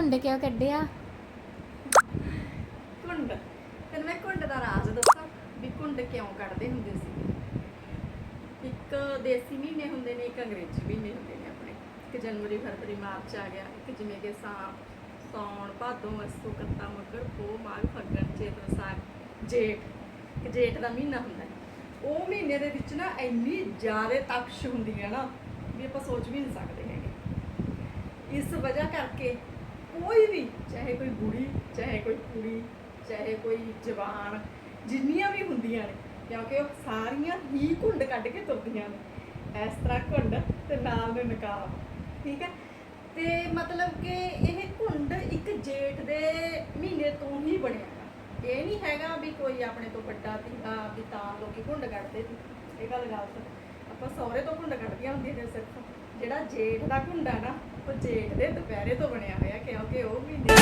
ਘੁੰਡ ਕਿਉਂ ਕੱਢਿਆ? ਕੁੰਡ ਤੈਨੂੰ ਮੈਂ ਕੁੰਡ ਦਾ ਰਾਜ਼ ਦੱਸਾਂ ਵੀ ਕੁੰਡ ਕਿਉਂ ਕੱਢਦੇ ਹੁੰਦੇ ਸੀ? ਇੱਕ ਦੇਸੀ ਮਹੀਨੇ ਹੁੰਦੇ ਨੇ, ਇੱਕ ਅੰਗਰੇਜ਼ੀ ਮਹੀਨੇ ਹੁੰਦੇ ਨੇ ਆਪਣੇ। ਇੱਕ ਜਨਵਰੀ, ਫਰਵਰੀ, ਮਾਰਚ ਆ ਗਿਆ। ਇੱਕ ਜਿਵੇਂ ਕਿ ਸਾਂ ਸੌਣ ਭਾਦੋਂ, ਅਸੂ, ਕੱਤਾ ਮੱਘਰ ਪੋ ਮਾਘ, ਫੱਗਣ ਚੇਤ ਵਿਸਾਖ ਜੇਠ। ਜੇਠ ਦਾ ਮਹੀਨਾ ਹੁੰਦਾ ਉਹ ਮਹੀਨੇ ਦੇ ਵਿੱਚ ਨਾ ਇੰਨੀ ਜ਼ਿਆਦਾ ਤਪਸ਼ ਹੁੰਦੀ ਹੈ ਨਾ ਵੀ ਆਪਾਂ ਸੋਚ ਵੀ ਨਹੀਂ ਸਕਦੇ ਹੈਗੇ। ਇਸ ਵਜ੍ਹਾ ਕਰਕੇ ਕੋਈ ਵੀ, ਚਾਹੇ ਕੋਈ ਬੁੜੀ, ਚਾਹੇ ਕੋਈ ਕੁੜੀ, ਚਾਹੇ ਕੋਈ ਜਵਾਨ, ਜਿੰਨੀਆਂ ਵੀ ਹੁੰਦੀਆਂ ਨੇ, ਕਿਉਂਕਿ ਉਹ ਸਾਰੀਆਂ ਹੀ ਘੁੰਡ ਕੱਢ ਕੇ ਤੁਰਦੀਆਂ ਨੇ। ਇਸ ਤਰ੍ਹਾਂ ਘੁੰਡ ਤੇ ਨਾਲ ਦੇ ਨਕਾਬ, ਠੀਕ ਹੈ? ਤੇ ਮਤਲਬ ਕਿ ਇਹ ਘੁੰਡ ਇੱਕ ਜੇਠ ਦੇ ਮਹੀਨੇ ਤੋਂ ਹੀ ਬਣਿਆ ਇਹ ਨਹੀਂ ਹੈਗਾ ਵੀ ਕੋਈ ਆਪਣੇ ਤੋਂ ਵੱਡਾ ਸੀਗਾ ਵੀ ਤਾਂ ਲੋਕੀ ਘੁੰਡ ਕੱਢਦੇ ਸੀ। ਇਹ ਗੱਲ ਗਲਤ ਆਪਾਂ ਸਹੁਰੇ ਤੋਂ ਘੁੰਡ ਕੱਢਦੀਆਂ ਹੁੰਦੀਆਂ ਨੇ ਸਿਰਫ। ਜਿਹੜਾ ਜੇਠ ਦਾ ਘੁੰਡਾ ਨਾ ਉਹ ਜੇਠ ਦੇ ਦੁਪਹਿਰੇ ਤੋਂ ਬਣਿਆ ਹੋਇਆ ਕਿਉਂਕਿ ਉਹ ਮਹੀਨੇ